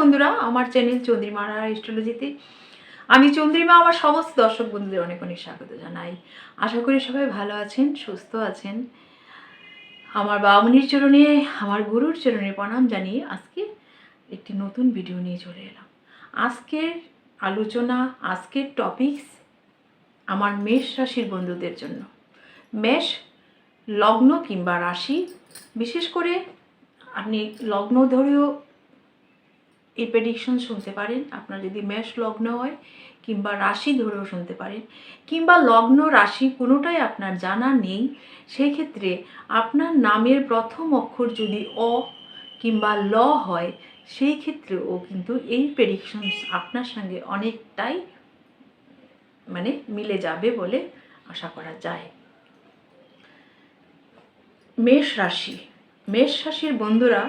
বন্ধুরা, আমার চ্যানেল চন্দ্রিমা অ্যাস্ট্রোলজিতে আমি চন্দ্রিমা, আমার সমস্ত দর্শক বন্ধুদের অনেক অনেক স্বাগত জানাই। আশা করি সবাই ভালো আছেন, সুস্থ আছেন। আমার বামনির চরণে, আমার গুরুর চরণে প্রণাম জানিয়ে আজকে একটি নতুন ভিডিও নিয়ে চলে এলাম। আজকের আলোচনা, আজকের টপিকস আমার মেষ রাশির বন্ধুদের জন্য। মেষ লগ্ন কিংবা রাশি, বিশেষ করে আপনি লগ্ন ধরেও এই প্রেডিকশন শুনতে পারেন। আপনার যদি মেষ লগ্ন হয় কিংবা রাশি ধরেও শুনতে পারেন। কিংবা লগ্ন, রাশি কোনোটাই আপনার জানা নেই সেই ক্ষেত্রে আপনার নামের প্রথম অক্ষর যদি অ কিংবা ল হয় সেই ক্ষেত্রেও কিন্তু এই প্রেডিকশন আপনার সঙ্গে অনেকটাই মানে মিলে যাবে বলে আশা করা যায়। মেষ রাশি। মেষ রাশির বন্ধুরা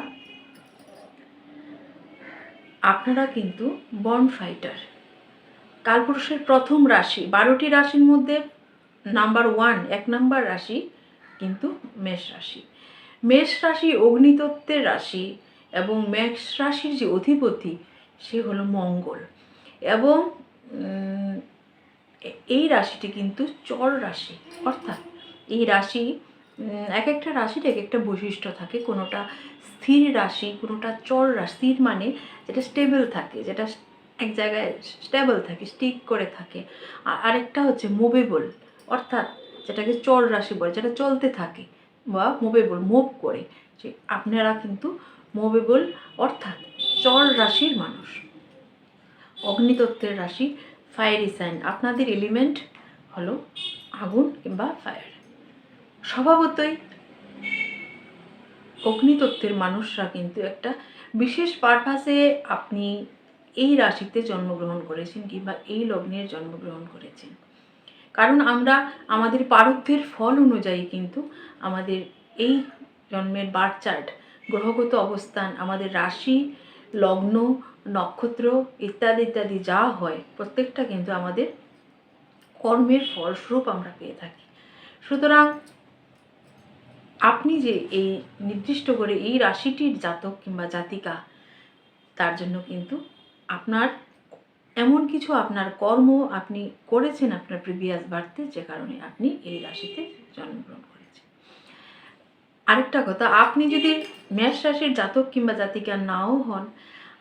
আপনারা কিন্তু বর্ন ফাইটার। কালপুরুষের প্রথম রাশি, বারোটি রাশির মধ্যে নাম্বার ওয়ান, এক নাম্বার রাশি কিন্তু মেষ রাশি। মেষ রাশি অগ্নিতত্ত্বের রাশি এবং মেষ রাশির যে অধিপতি, সে হলো মঙ্গল এবং এই রাশিটি কিন্তু চর রাশি। অর্থাৎ এই রাশি এক একটা রাশির এক একটা বৈশিষ্ট্য থাকে। কোনোটা স্থির রাশি, কোনোটা চর রাশি। স্থির মানে যেটা স্টেবল থাকে, যেটা এক জায়গায় স্টেবল থাকে স্টিক করে থাকে। আর আরেকটা হচ্ছে মুভেবল অর্থাৎ যেটাকে চর রাশি বলে, যেটা চলতে থাকে বা মুভেবল মুভ করে। যে আপনারা কিন্তু মুভেবল অর্থাৎ চর রাশির মানুষ। অগ্নিতত্ত্বের রাশি ফায়ারি সাইন আপনাদের এলিমেন্ট হলো আগুন কিংবা ফায়ার স্বভাবতই অগ্নিতত্ত্বের মানুষরা কিন্তু একটা বিশেষ পারপাসে আপনি এই রাশিতে জন্মগ্রহণ করেছেন কিংবা এই লগ্নের জন্মগ্রহণ করেছেন। কারণ আমরা আমাদের পারব্যের ফল অনুযায়ী কিন্তু আমাদের এই জন্মের বার্থ চার্ট, গ্রহগত অবস্থান, আমাদের রাশি, লগ্ন, নক্ষত্র ইত্যাদি ইত্যাদি যা হয়, প্রত্যেকটা কিন্তু আমাদের কর্মের ফলস্বরূপ আমরা পেয়ে থাকি। সুতরাং আপনি যে এই নির্দিষ্ট করে এই রাশিটির জাতক কিংবা জাতিকা, তার জন্য কিন্তু আপনার এমন কিছু আপনার কর্ম আপনি করেছেন, আপনার প্রিভিয়াস বার্থে যে কারণে আপনি এই রাশিতে জন্মগ্রহণ করেছেন। আরেকটা কথা, আপনি যদি মেষ রাশির জাতক কিংবা জাতিকা নাও হন,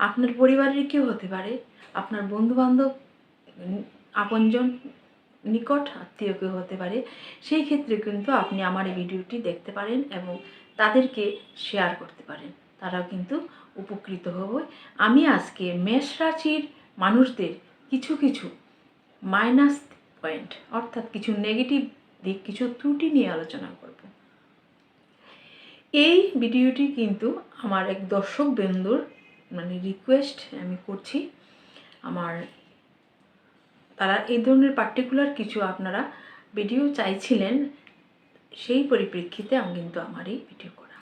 আপনার পরিবারের কেউ হতে পারে, আপনার বন্ধুবান্ধব, আপনজন নিকট আত্মীয় কেউ হতে পারে, সেই ক্ষেত্রে কিন্তু আপনি আমার এই ভিডিওটি দেখতে পারেন এবং তাদেরকে শেয়ার করতে পারেন। তারাও কিন্তু উপকৃত হবে। আমি আজকে মেষ রাশির মানুষদের কিছু কিছু মাইনাস পয়েন্ট অর্থাৎ কিছু নেগেটিভ দিক, কিছু ত্রুটি নিয়ে আলোচনা করব। এই ভিডিওটি কিন্তু আমার এক দর্শক বন্ধুর মানে রিকোয়েস্ট আমি করছি। আমার তারা এই ধরনের পার্টিকুলার কিছু আপনারা ভিডিও চাইছিলেন, সেই পরিপ্রেক্ষিতে আমি কিন্তু আমার এই ভিডিও করা।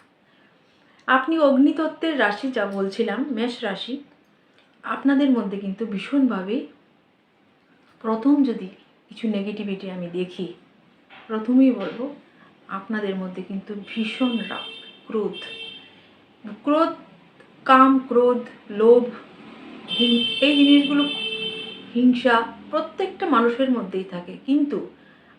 আপনি অগ্নিতত্ত্বের রাশি যা বলছিলাম, মেষ রাশি, আপনাদের মধ্যে কিন্তু ভীষণভাবে প্রথম যদি কিছু নেগেটিভিটি আমি দেখি, প্রথমেই বলব, আপনাদের মধ্যে কিন্তু ভীষণ রাগ, ক্রোধ। ক্রোধ, কাম ক্রোধ, লোভ এই জিনিসগুলো, হিংসা প্রত্যেকটা মানুষের মধ্যেই থাকে। কিন্তু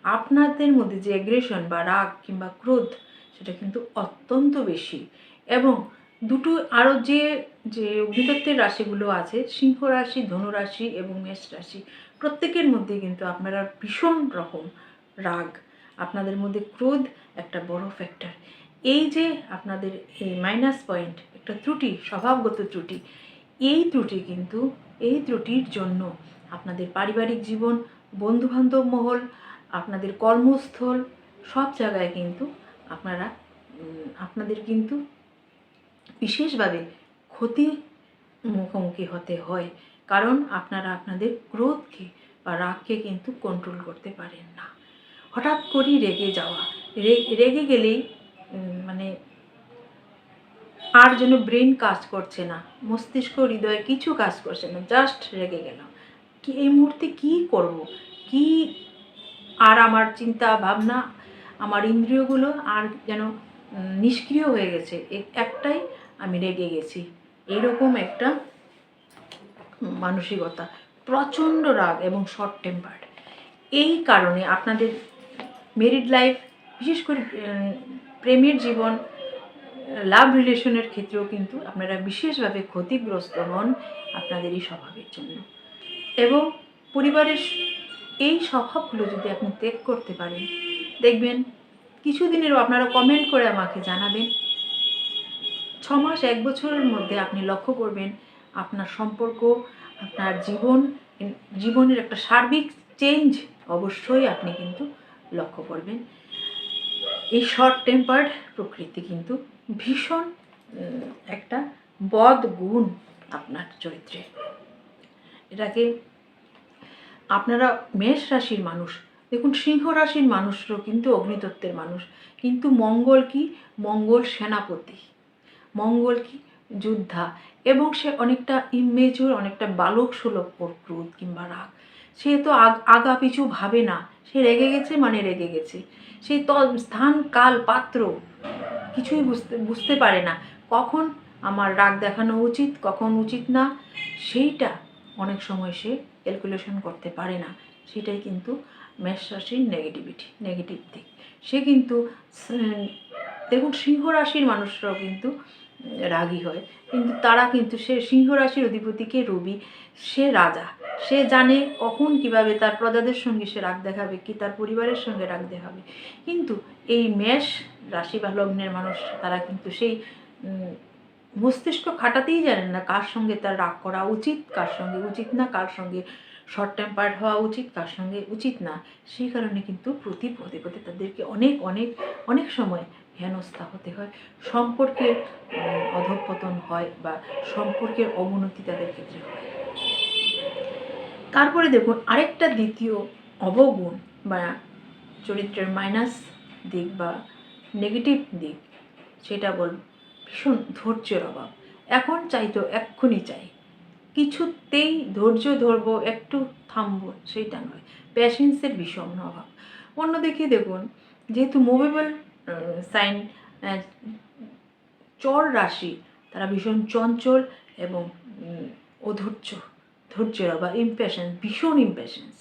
আপনাদের মধ্যে যে অ্যাগ্রেশন বা রাগ কিংবা ক্রোধ, সেটা কিন্তু অত্যন্ত বেশি। এবং দুটো আরও যে যে অগ্নিতত্ত্বের রাশিগুলো আছে, সিংহ রাশি, ধনু রাশি এবং মেষ রাশি, প্রত্যেকের মধ্যে কিন্তু আপনারা ভীষণ রকম রাগ, আপনাদের মধ্যে ক্রোধ একটা বড় ফ্যাক্টর এই যে আপনাদের এই মাইনাস পয়েন্ট একটা ত্রুটি, স্বভাবগত ত্রুটি, এই ত্রুটি কিন্তু, এই ত্রুটির জন্য আপনাদের পারিবারিক জীবন, বন্ধুবান্ধব মহল, আপনাদের কর্মস্থল, সব জায়গায় কিন্তু আপনারা আপনাদের কিন্তু বিশেষভাবে ক্ষতি মুখোমুখি হতে হয়। কারণ আপনারা আপনাদের ক্রোধকে বা রাগকে কিন্তু কন্ট্রোল করতে পারেন না। হঠাৎ করেই রেগে যাওয়া রেগে গেলেই মানে আর যেন ব্রেন কাজ করছে না, মস্তিষ্ক হৃদয়ে কিছু কাজ করছে না জাস্ট রেগে গেলাম। কি, এই মুহূর্তে কি করব? কি আর আমার চিন্তা ভাবনা, আমার ইন্দ্রিয়গুলো আর যেন নিষ্ক্রিয় হয়ে গেছে একটাই আমি রেগে গেছি। এরকম একটা মানসিকতা, প্রচণ্ড রাগ এবং শর্ট টেম্পার্ড এই কারণে আপনাদের মেরিড লাইফ বিশেষ করে প্রেমের জীবন লাভ রিলেশনের ক্ষেত্রেও কিন্তু আপনারা বিশেষভাবে ক্ষতিগ্রস্ত হন আপনাদের এই স্বভাবের জন্য। এবং পরিবারের এই স্বভাবগুলো যদি আপনি ত্যাগ করতে পারেন, দেখবেন কিছুদিনেরও আপনারা কমেন্ট করে আমাকে জানাবেন। ছ মাস এক বছরের মধ্যে আপনি লক্ষ্য করবেন আপনার সম্পর্ক, আপনার জীবন, জীবনের একটা সার্বিক চেঞ্জ অবশ্যই আপনি কিন্তু লক্ষ্য করবেন। এই শর্ট টেম্পার্ড প্রকৃতি কিন্তু ভীষণ একটা বদ গুণ আপনার চরিত্রে। এটাকে আপনারা মেষ রাশির মানুষ। দেখুন, সিংহ রাশির মানুষরাও কিন্তু অগ্নিতত্ত্বের মানুষ। কিন্তু মঙ্গল কি? মঙ্গল সেনাপতি। মঙ্গল কি? যোদ্ধা। এবং সে অনেকটা ইমেজুর অনেকটা বালক সুলভ ক্রোধ কিংবা রাগ। সে তো আগ- আগা পিছু ভাবে না। সে রেগে গেছে মানে রেগে গেছে। সে ত স্থান, কাল, পাত্র কিছুই বুঝতে বুঝতে পারে না। কখন আমার রাগ দেখানো উচিত, কখন উচিত না? সেইটা অনেক সময় সে ক্যালকুলেশন করতে পারে না। সেটাই কিন্তু মেষ রাশির নেগেটিভিটি নেগেটিভ দিক। সে কিন্তু দেখুন সিংহ রাশির মানুষরাও কিন্তু রাগী হয়। কিন্তু তারা কিন্তু সে সিংহ রাশির অধিপতিকে রবি। সে রাজা। সে জানে কখন কীভাবে তার প্রজাদের সঙ্গে সে রাগ দেখাবে, কি তার পরিবারের সঙ্গে রাগ দেখাবে। কিন্তু এই মেষ রাশি বা লগ্নের মানুষ, তারা কিন্তু সেই মস্তিষ্ক খাটাতেই জানেন না কার সঙ্গে তার রাগ করা উচিত, কার সঙ্গে উচিত না, কার সঙ্গে শর্ট টেম্পার্ড হওয়া উচিত, কার সঙ্গে উচিত না। সেই কারণে কিন্তু প্রতি পদে পদে তাদেরকে অনেক অনেক অনেক সময় হেনস্থা হতে হয়। সম্পর্কের অধঃপতন হয় বা সম্পর্কের অবনতি তাদের ক্ষেত্রে হয়। তারপরে দেখুন আরেকটা দ্বিতীয় অবগুণ বা চরিত্রের মাইনাস দিক বা নেগেটিভ দিক, সেটা বল ভীষণ ধৈর্যের অভাব। এখন চাই তো এক্ষুনি চাই। কিছুতেই ধৈর্য ধরবো একটু থামবো সেইটা নয়। প্যাশেন্সের ভীষণ অভাব। অন্যদিকে দেখুন যেহেতু মুভেবল সাইন চর রাশি তারা ভীষণ চঞ্চল এবং অধৈর্য। ধৈর্যের অভাব ইম্পেশেন্স ভীষণ ইম্পেশেন্স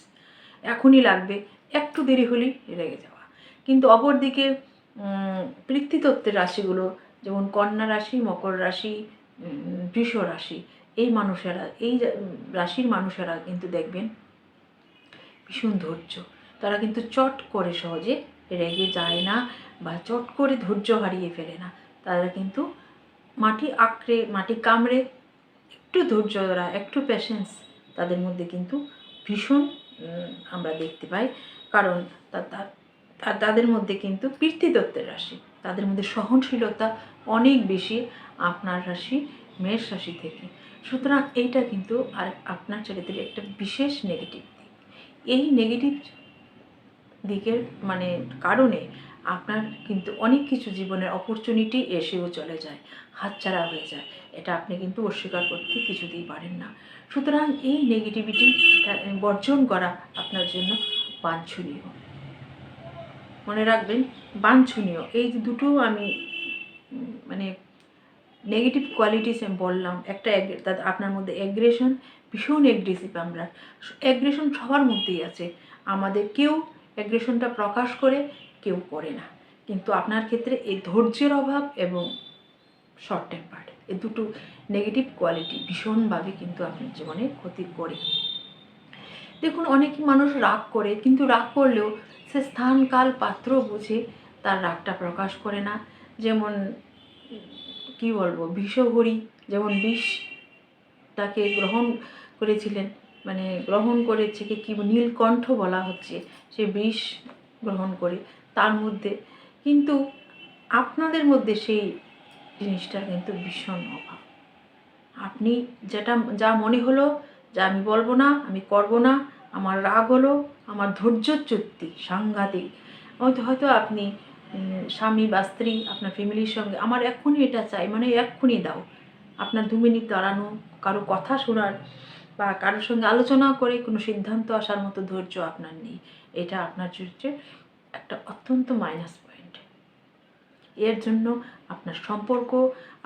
এখনই লাগবে একটু দেরি হলেই রেগে যাওয়া। কিন্তু অপরদিকে উম, পৃথিতত্ত্বের রাশিগুলো যেমন কন্যা রাশি, মকর রাশি বৃষ রাশি, এই মানুষেরা, এই রাশির মানুষেরা কিন্তু দেখবেন ভীষণ ধৈর্য। তারা কিন্তু চট করে সহজে রেগে যায় না বা চট করে ধৈর্য হারিয়ে ফেলে না। তারা কিন্তু মাটি আঁকড়ে, মাটি কামড়ে একটু ধৈর্য ধরা, একটু প্যাশেন্স তাদের মধ্যে কিন্তু ভীষণ আমরা দেখতে পাই। কারণ তাদের মধ্যে কিন্তু পৃথিতত্ত্বের রাশি। তাদের মধ্যে সহনশীলতা অনেক বেশি আপনার রাশি, মেষ রাশি থেকে। সুতরাং এইটা কিন্তু আর আপনার চরিত্রের একটা বিশেষ নেগেটিভ দিক। এই নেগেটিভ দিকের মানে কারণে আপনার কিন্তু অনেক কিছু জীবনের অপরচুনিটি এসেও চলে যায়, হাতছাড়া হয়ে যায়। এটা আপনি কিন্তু অস্বীকার করতে কিছুতেই পারেন না। সুতরাং এই নেগেটিভিটি বর্জন করা আপনার জন্য বাঞ্ছনীয়। মনে রাখবেন, বাঞ্ছনীয়। এই যে দুটো আমি মানে নেগেটিভ কোয়ালিটিস আমি বললাম, একটা আপনার মধ্যে অ্যাগ্রেশন ভীষণ অ্যাগ্রেসিভ আমরা। অ্যাগ্রেশন সবার মধ্যেই আছে। আমাদের কেউ অ্যাগ্রেশনটা প্রকাশ করে, কেউ করে না। কিন্তু আপনার ক্ষেত্রে এই ধৈর্যের অভাব এবং শর্ট টেম্পার্ড এই দুটো নেগেটিভ কোয়ালিটি ভীষণভাবে কিন্তু আপনার জীবনে ক্ষতি করে। দেখুন, অনেক মানুষ রাগ করে, কিন্তু রাগ করলেও সে স্থান কাল পাত্র বুঝে তার রাগটা প্রকাশ করে না। যেমন, কি বলব, বিষহরি, যেমন বিষ তাকে গ্রহণ করেছিলেন মানে গ্রহণ করেছে কি কি নীলকণ্ঠ বলা হচ্ছে, সে বিষ গ্রহণ করে তার মধ্যে। কিন্তু আপনাদের মধ্যে সেই জিনিসটা কিন্তু ভীষণ অভাব। আপনি যেটা, যা মনে হলো যা আমি বলব না, আমি করব না। আমার রাগ হলো, আমার ধৈর্যচ্যুতি সাংঘাতিক। হয়তো হয়তো আপনি স্বামী বা স্ত্রী আপনার ফ্যামিলির সঙ্গে, আমার এক্ষুনি এটা চাই মানে এক্ষুনি দাও। আপনার দু মিনিট দাঁড়ানো, কারও কথা শোনার বা কারোর সঙ্গে আলোচনা করে কোনো সিদ্ধান্ত আসার মতো ধৈর্য আপনার নেই। এটা আপনার চরিত্রে একটা অত্যন্ত মাইনাস পয়েন্ট এর জন্য আপনার সম্পর্ক,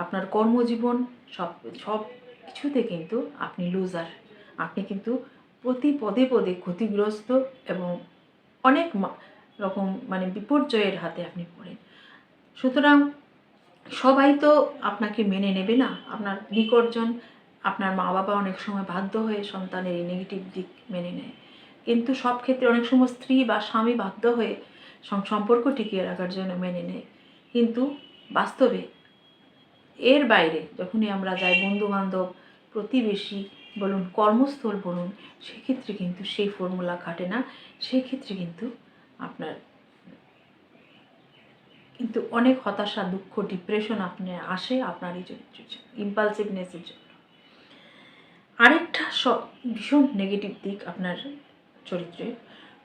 আপনার কর্মজীবন, সব সব কিছুতে কিন্তু আপনি লুজার আপনি কিন্তু প্রতি পদে পদে ক্ষতিগ্রস্ত এবং অনেক রকম মানে বিপর্যয়ের হাতে আপনি পড়েন। সুতরাং সবাই তো আপনাকে মেনে নেবে না। আপনার নিকটজন আপনার মা বাবা অনেক সময় বাধ্য হয়ে সন্তানের এই নেগেটিভ দিক মেনে নেয়। কিন্তু সব ক্ষেত্রে অনেক সময় স্ত্রী বা স্বামী বাধ্য হয়ে সম- সম্পর্ক টিকিয়ে রাখার জন্য মেনে নেয়। কিন্তু বাস্তবে এর বাইরে যখনই আমরা যাই বন্ধু বান্ধব প্রতিবেশী বলুন, কর্মস্থল বলুন, সেক্ষেত্রে কিন্তু সেই ফর্মুলা খাটে না। সেক্ষেত্রে কিন্তু আপনার কিন্তু অনেক হতাশা, দুঃখ ডিপ্রেশন আপনার আসে আপনার এই ইম্পালসিভনেসের জন্য আরেকটা ভীষণ নেগেটিভ দিক আপনার চরিত্রে,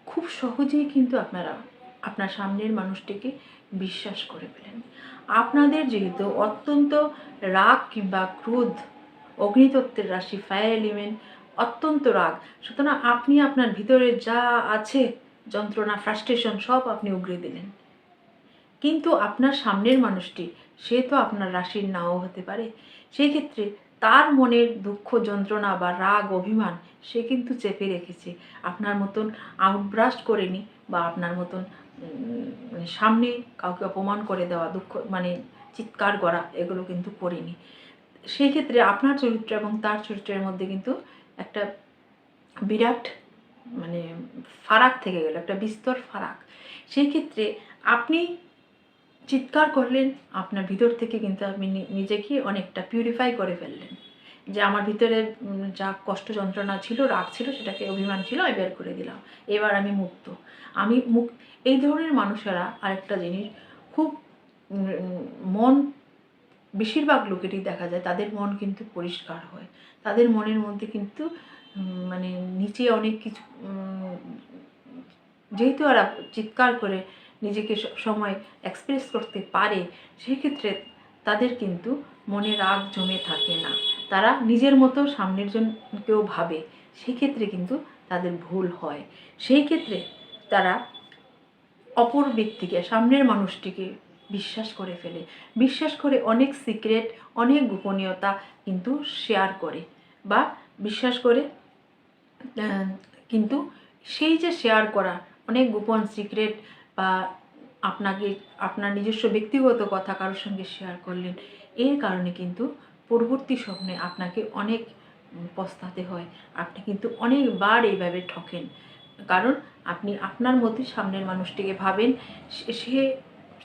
খুব সহজেই কিন্তু আপনারা আপনার সামনের মানুষটিকে বিশ্বাস করে ফেলেন। আপনাদের যেহেতু অত্যন্ত রাগ কিংবা ক্রোধ অগ্নিতত্ত্বের রাশি ফায়ার এলিমেন্ট অত্যন্ত রাগ। সুতরাং আপনি আপনার ভিতরে যা আছে, যন্ত্রণা ফ্রাস্ট্রেশন সব আপনি উগড়ে দিলেন। কিন্তু আপনার সামনের মানুষটি, সে তো আপনার রাশির নাও হতে পারে। সেই ক্ষেত্রে তার মনের দুঃখ, যন্ত্রণা বা রাগ, অভিমান, সে কিন্তু চেপে রেখেছে। আপনার মতন আউটব্রাস্ট করেনি বা আপনার মতন মানে সামনে কাউকে অপমান করে দেওয়া, দুঃখ মানে চিৎকার করা, এগুলো কিন্তু করেনি। সেই ক্ষেত্রে আপনার চরিত্র এবং তার চরিত্রের মধ্যে কিন্তু একটা বিরাট মানে ফারাক থেকে গেল, একটা বিস্তর ফারাক। সেই ক্ষেত্রে আপনি চিৎকার করলেন, আপনার ভিতর থেকে কিন্তু আপনি নিজেকে অনেকটা পিউরিফাই করে ফেললেন। যে আমার ভিতরে যা কষ্ট যন্ত্রণা ছিল, রাগ ছিল, সেটাকে অভিমান ছিল, আমি বের করে দিলাম। এবার আমি মুক্ত। আমি মুক, এই ধরনের মানুষেরা আরেকটা জিনিস, খুব মন বেশিরভাগ লোকেরই দেখা যায়, তাদের মন কিন্তু পরিষ্কার হয়। তাদের মনের মধ্যে কিন্তু মানে নিচে অনেক কিছু যেহেতু ওরা চিৎকার করে নিজেকে সময় এক্সপ্রেস করতে পারে, সেক্ষেত্রে তাদের কিন্তু মনে রাগ জমে থাকে না। তারা নিজের মতো সামনের জনকেও ভাবে, সেক্ষেত্রে কিন্তু তাদের ভুল হয়। সেই ক্ষেত্রে তারা অপর ব্যক্তিকে, সামনের মানুষটিকে বিশ্বাস করে ফেলে। বিশ্বাস করে অনেক সিক্রেট অনেক গোপনীয়তা কিন্তু শেয়ার করে বা বিশ্বাস করে কিন্তু সেই যে শেয়ার করা, অনেক গোপন সিক্রেট বা আপনাকে, আপনার নিজস্ব ব্যক্তিগত কথা কারোর সঙ্গে শেয়ার করলেন, এর কারণে কিন্তু পরবর্তী স্বপ্নে আপনাকে অনেক পস্তাতে হয়। আপনি কিন্তু অনেকবার এইভাবে ঠকেন। কারণ আপনি আপনার মধ্যে সামনের মানুষটিকে ভাবেন সে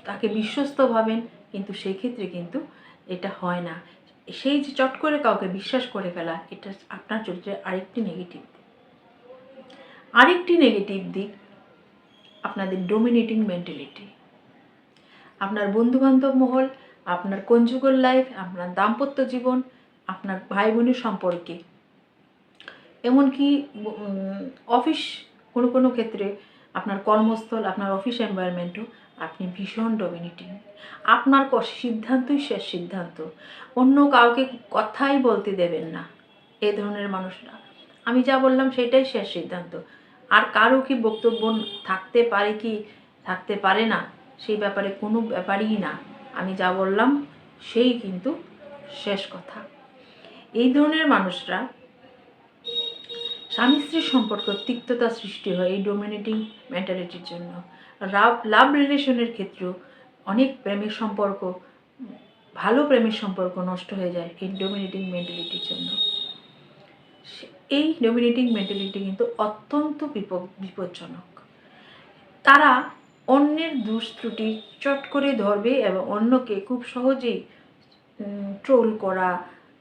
তাকে বিশ্বস্ত ভাবেন, কিন্তু সেই ক্ষেত্রে কিন্তু এটা হয় না। সেই যে চট করে কাউকে বিশ্বাস করে ফেলা, এটা আপনার চরিত্রের আরেকটি নেগেটিভ দিক। আরেকটি নেগেটিভ দিক আপনাদের ডোমিনেটিং মেন্টালিটি আপনার বন্ধুবান্ধব মহল, আপনার কঞ্জুগল লাইফ আপনার দাম্পত্য জীবন, আপনার ভাই বোনের সম্পর্কে। এমনকি অফিস কোনো কোনো ক্ষেত্রে আপনার কর্মস্থল, আপনার অফিস এনভায়রনমেন্টও আপনি ভীষণ ডমিনেটিং আপনার সিদ্ধান্তই শেষ সিদ্ধান্ত। অন্য কাউকে কথাই বলতে দেবেন না। এ ধরনের মানুষরা। আমি যা বললাম সেটাই শেষ সিদ্ধান্ত। আর কারও কি বক্তব্য থাকতে পারে কি থাকতে পারে না, সেই ব্যাপারে কোনো ব্যাপারই না। আমি যা বললাম সেই কিন্তু শেষ কথা। এই ধরনের মানুষরা স্বামী স্ত্রীর সম্পর্ক তিক্ততা সৃষ্টি হয় এই ডোমিনেটিং মেন্টালিটির জন্য। লাভ লাভ রিলেশনের ক্ষেত্রেও অনেক প্রেমের সম্পর্ক, ভালো প্রেমের সম্পর্ক নষ্ট হয়ে যায় এই ডোমিনেটিং মেন্টালিটির জন্য। এই ডোমিনেটিং মেন্টালিটি কিন্তু অত্যন্ত বিপজ্জনক। তারা অন্যের দোষ ত্রুটি চট করে ধরবে এবং অন্যকে খুব সহজেই ট্রোল করা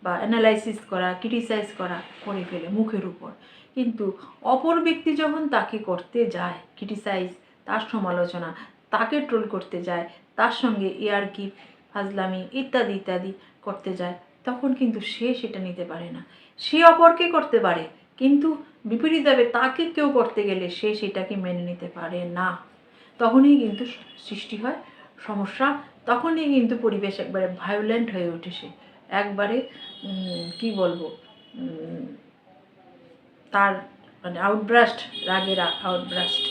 বা অ্যানালাইসিস করা ক্রিটিসাইজ করা করে ফেলে মুখের উপর। কিন্তু অপর ব্যক্তি যখন তাকে করতে যায় ক্রিটিসাইজ তার সমালোচনা, তাকে ট্রোল করতে যায়, তার সঙ্গে ইয়ারকি ফাজলামি ইত্যাদি ইত্যাদি করতে যায়, তখন কিন্তু সে সেটা নিতে পারে না। সে অপরকে করতে পারে, কিন্তু বিপরীতভাবে তাকে কেউ করতে গেলে সে সেটাকে মেনে নিতে পারে না। তখনই কিন্তু সৃষ্টি হয় সমস্যা, তখনই কিন্তু পরিবেশ একবারে ভায়োলেন্ট হয়ে ওঠে সে। একবারে কি বলব তার মানে আউটব্রাস্ট রাগের আউটব্রাস্ট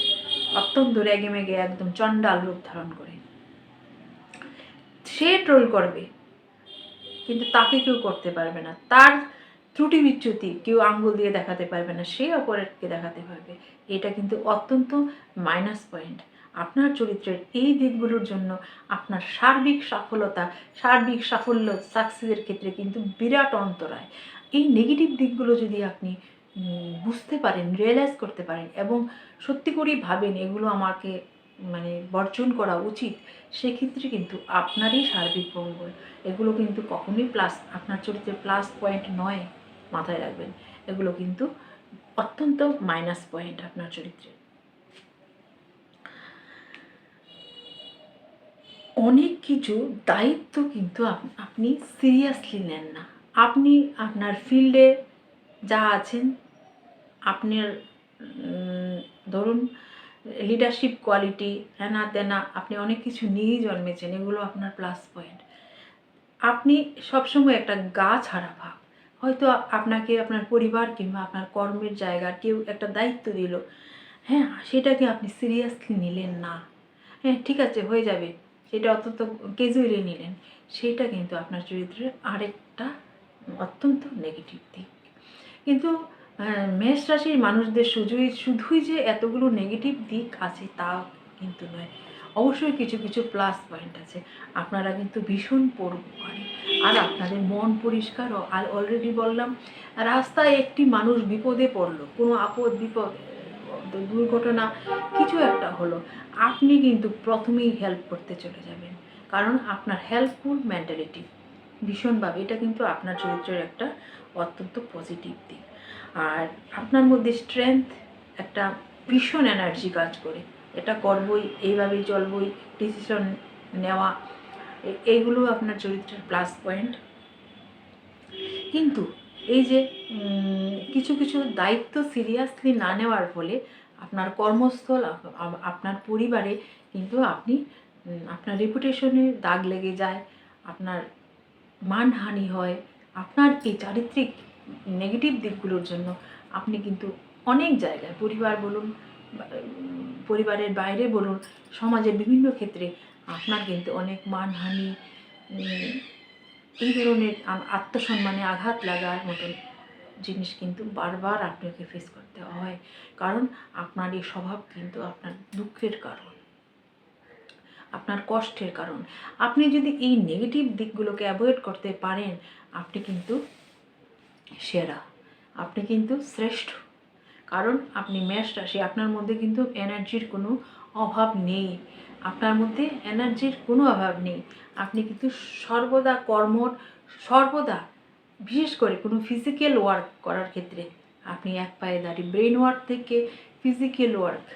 অত্যন্ত রেগে মেগে একদম চণ্ডাল রূপ ধারণ করে। সে ট্রোল করবে, কিন্তু তাকে কেউ করতে পারবে না। তার ত্রুটি বিচ্যুতি কেউ আঙ্গুল দিয়ে দেখাতে পারবে না, সে অপরেরকে দেখাতে পারবে। এটা কিন্তু অত্যন্ত মাইনাস পয়েন্ট আপনার চরিত্রের এই দিকগুলোর জন্য আপনার সার্বিক সফলতা সার্বিক সাফল্য সাকসেসের ক্ষেত্রে কিন্তু বিরাট অন্তরায়। এই নেগেটিভ দিকগুলো যদি আপনি বুঝতে পারেন রিয়েলাইজ করতে পারেন এবং সত্যি করেই ভাবেন এগুলো আমাকে মানে বর্জন করা উচিত, সেক্ষেত্রে কিন্তু আপনারই সার্বিক মঙ্গল। এগুলো কিন্তু কখনোই প্লাস আপনার চরিত্রে প্লাস পয়েন্ট নয় মাথায় রাখবেন। এগুলো কিন্তু অত্যন্ত মাইনাস পয়েন্ট আপনার চরিত্রে অনেক কিছু দায়িত্ব কিন্তু আপ- আপনি সিরিয়াসলি নেন না। আপনি আপনার ফিল্ডে যা আছেন, আপনার ধরুন লিডারশিপ কোয়ালিটি হেনা তেনা, আপনি অনেক কিছু নিয়েই জন্মেছেন, এগুলো আপনার প্লাস পয়েন্ট আপনি সবসময় একটা গা ছাড়া ভাব। হয়তো আপনাকে আপনার পরিবার কিংবা আপনার কর্মের জায়গার কেউ একটা দায়িত্ব দিল। হ্যাঁ সেটাকে আপনি সিরিয়াসলি নিলেন না। হ্যাঁ ঠিক আছে, হয়ে যাবে। সেটা অত্যন্ত কেজুয়ালি নিলেন। সেটা কিন্তু আপনার চরিত্রের আরেকটা অত্যন্ত নেগেটিভ দিক। কিন্তু মেষ রাশির মানুষদের শুধুই শুধুই যে এতগুলো নেগেটিভ দিক আছে তা কিন্তু নয়। অবশ্যই কিছু কিছু প্লাস পয়েন্ট আছে। আপনারা কিন্তু ভীষণ পরোপকারী আর আপনাদের মন পরিষ্কার আর অলরেডি বললাম, রাস্তায় একটি মানুষ বিপদে পড়ল, কোনো আপদ বিপদ, দুর্ঘটনা, কিছু একটা হলো, আপনি কিন্তু প্রথমেই হেল্প করতে চলে যাবেন। কারণ আপনার হেল্পফুল মেন্টালিটি ভীষণভাবে, এটা কিন্তু আপনার চরিত্রের একটা অত্যন্ত পজিটিভ দিক। আর আপনার মধ্যে স্ট্রেংথ একটা ভীষণ এনার্জি কাজ করে। এটা করবই, এইভাবেই চলবই ডিসিশন নেওয়া এইগুলো আপনার চরিত্রের প্লাস পয়েন্ট কিন্তু এই যে কিছু কিছু দায়িত্ব সিরিয়াসলি না নেওয়ার ফলে আপনার কর্মস্থল, আপ- আপ- আপনার পরিবারে কিন্তু আপনি আপনার রেপুটেশনে দাগ লেগে যায়, আপনার মানহানি হয় আপনার এই চারিত্রিক নেগেটিভ দিকগুলোর জন্য আপনি কিন্তু অনেক জায়গায় পরিবার বলুন পরিবারের বাইরে বলুন, সমাজের বিভিন্ন ক্ষেত্রে আপনার কিন্তু অনেক মানহানি এই ধরনের আত্মসম্মানে আঘাত লাগার মতন জিনিস কিন্তু বারবার আপনাকে ফেস করতে হয়। কারণ আপনার এই স্বভাব কিন্তু আপনার দুঃখের কারণ। আপনার কষ্টের কারণ। আপনি যদি এই নেগেটিভ দিকগুলোকে অ্যাভয়েড করতে পারেন, আপনি কিন্তু সেরা। আপনি কিন্তু শ্রেষ্ঠ। কারণ আপনি মেষ রাশি, আপনার মধ্যে কিন্তু এনার্জির কোনো অভাব নেই। আপনার মধ্যে এনার্জির কোনো অভাব নেই। আপনি কিন্তু সর্বদা কর্মর, সর্বদা, বিশেষ করে কোনো ফিজিক্যাল ওয়ার্ক করার ক্ষেত্রে আপনি এক পায়ে দাঁড়িয়ে ব্রেন ওয়ার্ক থেকে ফিজিক্যাল ওয়ার্ক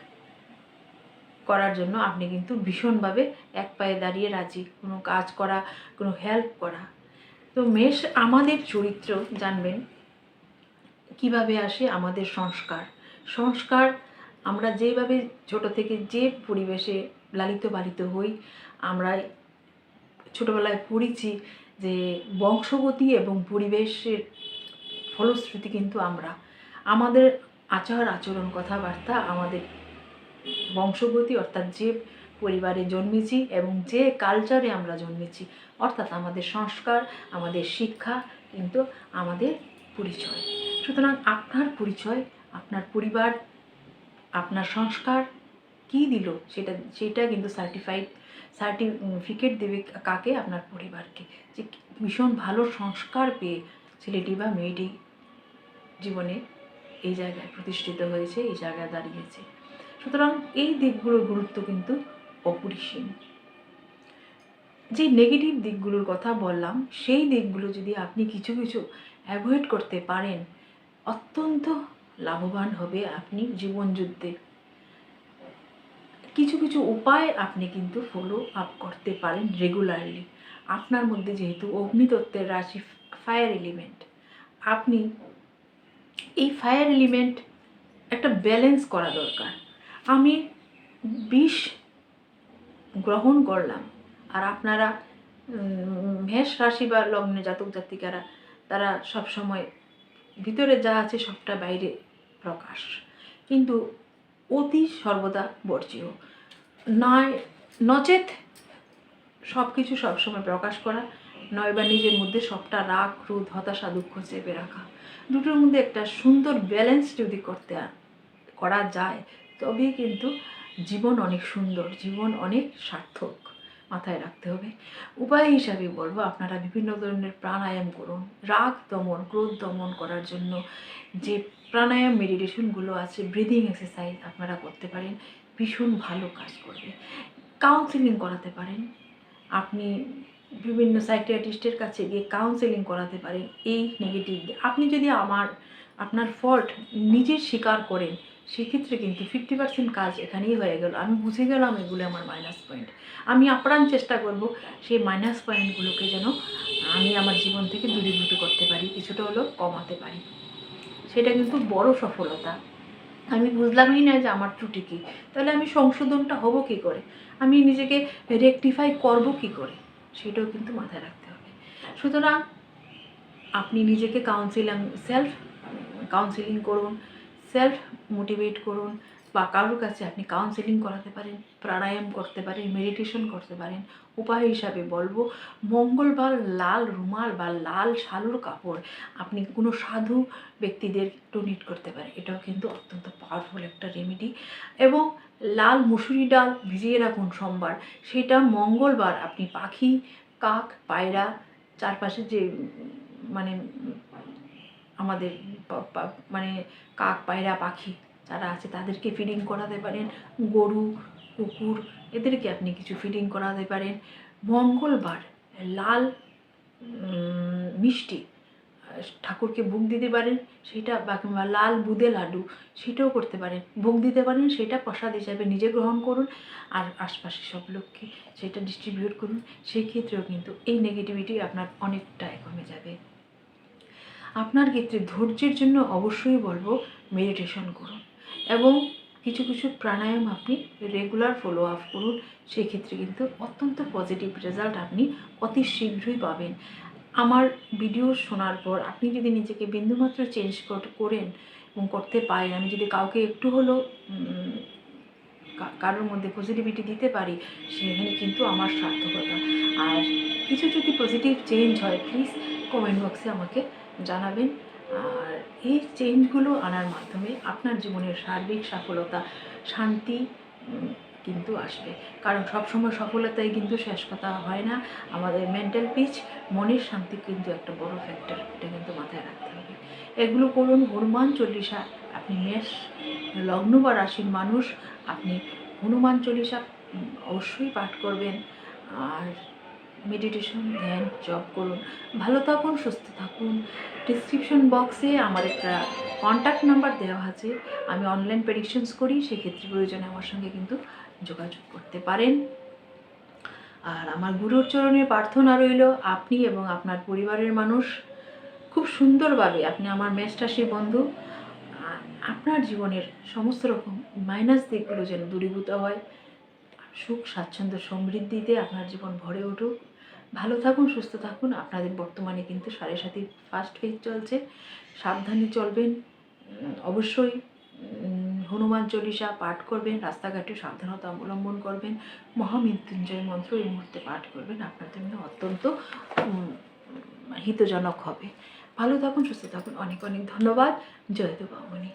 করার জন্য আপনি কিন্তু ভীষণভাবে এক পায়ে দাঁড়িয়ে রাজি। কোনো কাজ করা, কোনো হেল্প করা। তো মেষ, আমাদের চরিত্র জানবেন, কীভাবে আসে আমাদের সংস্কার। সংস্কার আমরা যেভাবে ছোট থেকে যে পরিবেশে লালিত পালিত হই, আমরা ছোটোবেলায় পড়েছি যে বংশগতি এবং পরিবেশের ফলশ্রুতি কিন্তু আমরা। আমাদের আচার আচরণ কথাবার্তা আমাদের বংশগতি অর্থাৎ যে পরিবারে জন্মেছি এবং যে কালচারে আমরা জন্মেছি, অর্থাৎ আমাদের সংস্কার, আমাদের শিক্ষা কিন্তু আমাদের পরিচয়। সুতরাং আপনার পরিচয়, আপনার পরিবার, আপনার সংস্কার কি দিল সেটা সেটা কিন্তু সার্টিফাইড সার্টিফিকেট দেবে কাকে? আপনার পরিবারকে। যে ভীষণ ভালো সংস্কার পেয়ে ছেলেটি বা মেয়েটি জীবনে এই জায়গায় প্রতিষ্ঠিত হয়েছে, এই জায়গায় দাঁড়িয়েছে। সুতরাং এই দিকগুলোর গুরুত্ব কিন্তু অপরিসীম। যে নেগেটিভ দিকগুলোর কথা বললাম, সেই দিকগুলো যদি আপনি কিছু কিছু অ্যাভয়েড করতে পারেন, অত্যন্ত লাভবান হবে আপনি জীবনযুদ্ধে। কিছু কিছু উপায় আপনি কিন্তু ফলো আপ করতে পারেন রেগুলারলি আপনার মধ্যে যেহেতু অগ্নিতত্ত্বের রাশি ফায়ার এলিমেন্ট আপনি এই ফায়ার এলিমেন্ট একটা ব্যালেন্স করা দরকার। আমি বিষ গ্রহণ করলাম। আর আপনারা মেষ রাশি বা লগ্নে জাতক জাতিকারা, তারা সব সময় ভিতরে যা আছে সবটা বাইরে প্রকাশ। কিন্তু অতি সর্বদা বর্জ্য। নয়, নচেত সব কিছু সবসময় প্রকাশ করা, নয় বা নিজের মধ্যে সবটা রাগ, ক্রোধ, হতাশা, দুঃখ চেপে রাখা। দুটোর মধ্যে একটা সুন্দর ব্যালেন্স যদি করতে, করা যায় তবেই কিন্তু জীবন অনেক সুন্দর, জীবন অনেক সার্থক মাথায় রাখতে হবে। উপায় হিসাবে বলব, আপনারা বিভিন্ন ধরনের প্রাণায়াম করুন, রাগ দমন, ক্রোধ দমন করার জন্য যে প্রাণায়াম মেডিটেশনগুলো আছে ব্রিদিং এক্সারসাইজ আপনারা করতে পারেন, ভীষণ ভালো কাজ করবে। কাউন্সিলিং করাতে পারেন, আপনি বিভিন্ন সাইকিয়াট্রিস্টের কাছে গিয়ে কাউন্সেলিং করাতে পারেন, এই নেগেটিভ আপনি যদি আমার, আপনার ফল্ট নিজের স্বীকার করেন সেক্ষেত্রে কিন্তু ফিফটি পার্সেন্ট কাজ এখানেই হয়ে গেল। আমি বুঝে গেলাম এগুলো আমার মাইনাস পয়েন্ট আমি আপ্রাণ চেষ্টা করব সেই মাইনাস পয়েন্টগুলোকে যেন আমি আমার জীবন থেকে দূরীভূত করতে পারি, কিছুটা হলেও কমাতে পারি। সেটা কিন্তু বড় সফলতা। আমি বুঝলামই না যে আমার ত্রুটি কী। তাহলে আমি সংশোধনটা হব কী করে? আমি নিজেকে রেকটিফাই করব কী করে? সেটাও কিন্তু মাথায় রাখতে হবে। সুতরাং আপনি নিজেকে কাউন্সিলিং সেলফ কাউন্সিলিং করুন। সেলফ মোটিভেট করুন বা কারোর কাছে আপনি কাউন্সিলিং করাতে পারেন, প্রাণায়াম করতে পারেন মেডিটেশন করতে পারেন, উপায় হিসাবে বলব মঙ্গলবার লাল রুমাল বা লাল শালুর কাপড় আপনি কোনো সাধু ব্যক্তিদের ডোনেট করতে পারেন। এটাও কিন্তু অত্যন্ত পাওয়ারফুল একটা রেমেডি এবং লাল মুসুরি ডাল ভিজিয়ে রাখুন সোমবার। সেটা মঙ্গলবার আপনি পাখি, কাক, পায়রা, চারপাশে যে মানে আমাদের মানে কাক পায়রা পাখি যারা আছে তাদেরকে ফিডিং করাতে পারেন, গরু, কুকুর, এদেরকে আপনি কিছু ফিডিং করাতে পারেন। মঙ্গলবার লাল মিষ্টি ঠাকুরকে ভোগ দিতে পারেন, সেটা বা, কিংবা লাল বুদে লাড্ডু, সেটাও করতে পারেন। ভোগ দিতে পারেন, সেটা প্রসাদ হিসাবে নিজে গ্রহণ করুন আর আশপাশে সব লোককে সেটা ডিস্ট্রিবিউট করুন। সেক্ষেত্রেও কিন্তু এই নেগেটিভিটি আপনার অনেকটাই কমে যাবে। আপনার ক্ষেত্রে ধৈর্যের জন্য অবশ্যই বলব মেডিটেশন করুন এবং কিছু কিছু প্রাণায়াম আপনি রেগুলার ফলো আপ করুন। সেক্ষেত্রে কিন্তু অত্যন্ত পজিটিভ রেজাল্ট আপনি অতি শীঘ্রই পাবেন। আমার ভিডিও শোনার পর আপনি যদি নিজেকে বিন্দুমাত্র চেঞ্জ করেন এবং করতে পারেন, আমি যদি কাউকে একটু হলেও কারোর মধ্যে পজিটিভিটি দিতে পারি, সেখানে কিন্তু আমার সার্থকতা। আর কিছু যদি পজিটিভ চেঞ্জ হয় প্লিজ কমেন্ট বক্সে আমাকে জানাবেন। আর এই চেঞ্জগুলো আনার মাধ্যমে আপনার জীবনের সার্বিক সফলতা, শান্তি কিন্তু আসবে। কারণ সবসময় সফলতাই কিন্তু শেষ কথা হয় না। আমাদের মেন্টাল পিচ মনের শান্তি কিন্তু একটা বড় ফ্যাক্টর এটা কিন্তু মাথায় রাখতে হবে। এগুলো করুন, হনুমান চল্লিশা, আপনি মেষ লগ্ন বা রাশির মানুষ, আপনি হনুমান চল্লিশা অবশ্যই পাঠ করবেন। আর মেডিটেশন ধ্যান জব করুন। ভালো থাকুন, সুস্থ থাকুন। ডিসক্রিপশন বক্সে আমার একটা কন্ট্যাক্ট নাম্বার দেওয়া আছে। আমি অনলাইন প্রেডিকশনস করি, সেক্ষেত্রে প্রয়োজনে আমার সঙ্গে কিন্তু যোগাযোগ করতে পারেন। আর আমার গুরুর চরণে প্রার্থনা রইল, আপনি এবং আপনার পরিবারের মানুষ। খুব সুন্দরভাবে আপনি আমার মেষরাশির বন্ধু। আপনার জীবনের সমস্ত রকম মাইনাস দিকগুলো যেন দূরীভূত হয়। সুখ, স্বাচ্ছন্দ্য, সমৃদ্ধিতে আপনার জীবন ভরে উঠুক। ভালো থাকুন, সুস্থ থাকুন। আপনাদের বর্তমানে কিন্তু সাড়ে সাথী ফার্স্ট ফেজ চলছে। সাবধানে চলবেন। অবশ্যই হনুমান চল্লিশা পাঠ করবেন, রাস্তাঘাটে সাবধানতা অবলম্বন করবেন, মহামৃত্যুঞ্জয় মন্ত্র এই মুহূর্তে পাঠ করবেন। আপনার জন্য অত্যন্ত হিতজনক হবে। ভালো থাকুন, সুস্থ থাকুন। অনেক অনেক ধন্যবাদ। জয় দেবামণি